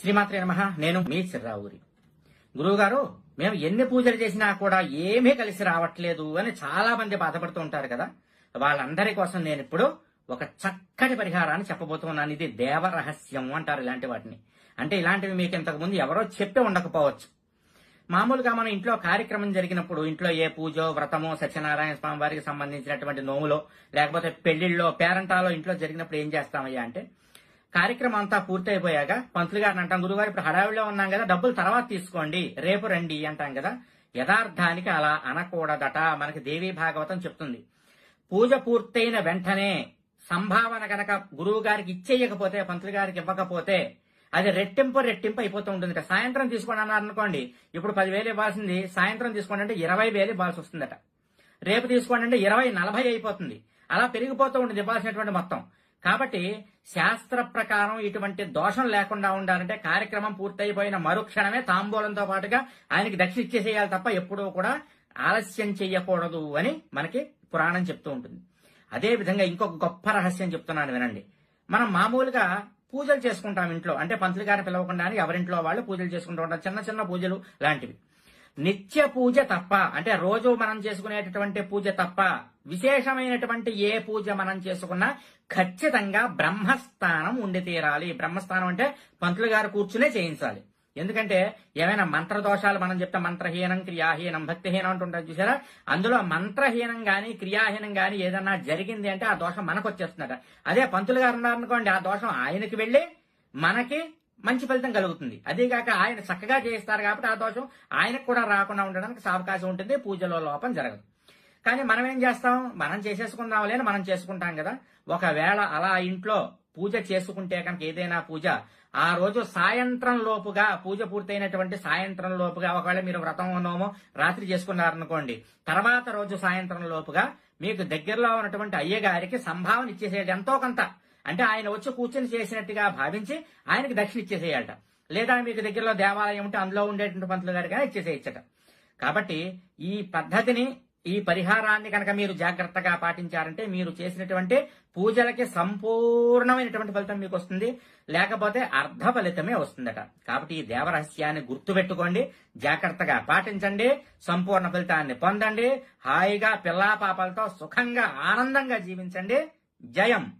శ్రీమాత్రే నమ. నేను మీ చిర్రావూరి గురువుగారు మేము ఎన్ని పూజలు చేసినా కూడా ఏమీ కలిసి రావట్లేదు అని చాలా మంది బాధపడుతూ ఉంటారు కదా. వాళ్ళందరి కోసం నేను ఇప్పుడు ఒక చక్కటి పరిహారాన్ని చెప్పబోతున్నాను. ఇది దేవ రహస్యం అంటారు ఇలాంటి వాటిని. అంటే ఇలాంటివి మీకు ఇంతకు ముందు ఎవరో చెప్పి ఉండకపోవచ్చు. మామూలుగా మనం ఇంట్లో కార్యక్రమం జరిగినప్పుడు ఇంట్లో ఏ పూజో వ్రతమో సత్యనారాయణ స్వామి వారికి సంబంధించినటువంటి నోములో లేకపోతే పెళ్ళిళ్ళో పేరంటాలో ఇంట్లో జరిగినప్పుడు ఏం చేస్తామయ్యా అంటే కార్యక్రమం అంతా పూర్తయిపోయాక పంతులు గారిని అంటాం గురుగారు ఇప్పుడు హడావిడిలో ఉన్నాం కదా డబ్బులు తర్వాత తీసుకోండి రేపు రండి అంటాం కదా. యథార్థానికి అలా అనకూడదట మనకి దేవీ భాగవతం చెప్తుంది. పూజ పూర్తయిన వెంటనే సంభావన గనక గురువు గారికి ఇచ్చేయకపోతే పంతులు గారికి ఇవ్వకపోతే అది రెట్టింపు రెట్టింపు అయిపోతూ ఉంటుంది సాయంత్రం తీసుకోండి అన్నారు అనుకోండి ఇప్పుడు పదివేలు ఇవ్వాల్సింది సాయంత్రం తీసుకోండి అంటే ఇరవై వేలు ఇవ్వాల్సి వస్తుందట. రేపు తీసుకోండి అంటే ఇరవై నలభై అయిపోతుంది. అలా పెరిగిపోతూ ఉంటుంది ఇవ్వాల్సినటువంటి మొత్తం. కాబట్టి శాస్త్ర ప్రకారం ఇటువంటి దోషం లేకుండా ఉండాలంటే కార్యక్రమం పూర్తయిపోయిన మరుక్షణమే తాంబూలంతో పాటుగా ఆయనకి దక్షిణ ఇచ్చేసేయాలి తప్ప ఎప్పుడూ కూడా ఆలస్యం చెయ్యకూడదు అని మనకి పురాణం చెప్తూ ఉంటుంది. అదే విధంగా ఇంకొక గొప్ప రహస్యం చెప్తున్నాను వినండి. మనం మామూలుగా పూజలు చేసుకుంటాం ఇంట్లో. అంటే పంతులు గారిని పిలవకుండా ఎవరింట్లో వాళ్ళు పూజలు చేసుకుంటూ ఉంటారు. చిన్న చిన్న పూజలు లాంటివి. నిత్య పూజ తప్ప అంటే రోజు మనం చేసుకునేటటువంటి పూజ తప్ప విశేషమైనటువంటి ఏ పూజ మనం చేసుకున్నా ఖచ్చితంగా బ్రహ్మస్థానం ఉండి తీరాలి. బ్రహ్మస్థానం అంటే పంతులు గారు కూర్చునే చేయించాలి. ఎందుకంటే ఏమైనా మంత్ర దోషాలు మనం చెప్తే మంత్రహీనం క్రియాహీనం భక్తిహీనం అంటుంటారు చూసారా? అందులో మంత్రహీనం గాని క్రియాహీనం గాని ఏదన్నా జరిగింది అంటే ఆ దోషం మనకు వచ్చేస్తుందట అదే పంతులు గారు ఉన్నారనుకోండి ఆ దోషం ఆయనకి వెళ్ళి మనకి మంచి ఫలితం కలుగుతుంది. అదేగాక ఆయన చక్కగా చేస్తారు కాబట్టి ఆ దోషం ఆయనకు కూడా రాకుండా ఉండడానికి అవకాశం ఉంటుంది. పూజలో లోపం జరగదు. కానీ మనం ఏం చేస్తాం? మనం చేసేసుకుందాం లేని మనం చేసుకుంటాం కదా. ఒకవేళ అలా ఇంట్లో పూజ చేసుకుంటే కనుక ఏదైనా పూజ ఆ రోజు సాయంత్రం లోపుగా పూజ పూర్తయినటువంటి సాయంత్రం లోపుగా ఒకవేళ మీరు వ్రతం ఉన్నామో రాత్రి చేసుకున్నారనుకోండి తర్వాత రోజు సాయంత్రం లోపుగా మీకు దగ్గరలో ఉన్నటువంటి అయ్యగారికి సంభావన ఇచ్చేసేది ఎంతో కొంత. అంటే ఆయన వచ్చి కూర్చొని చేసినట్టుగా భావించి ఆయనకి దక్షిణ ఇచ్చేసేయాలట. లేదా మీకు దగ్గరలో దేవాలయం ఉంటే అందులో ఉండేటువంటి పంతులు గారిగా ఇచ్చేసేయచ్చట. కాబట్టి ఈ పద్ధతిని ఈ పరిహారాన్ని కనుక మీరు జాగ్రత్తగా పాటించారంటే మీరు చేసినటువంటి పూజలకి సంపూర్ణమైనటువంటి ఫలితం మీకు వస్తుంది. లేకపోతే అర్ధ ఫలితమే వస్తుందట. కాబట్టి ఈ దేవరహస్యాన్ని గుర్తుపెట్టుకోండి జాగ్రత్తగా పాటించండి సంపూర్ణ ఫలితాన్ని పొందండి హాయిగా పిల్లా పాపలతో సుఖంగా ఆనందంగా జీవించండి. జయం!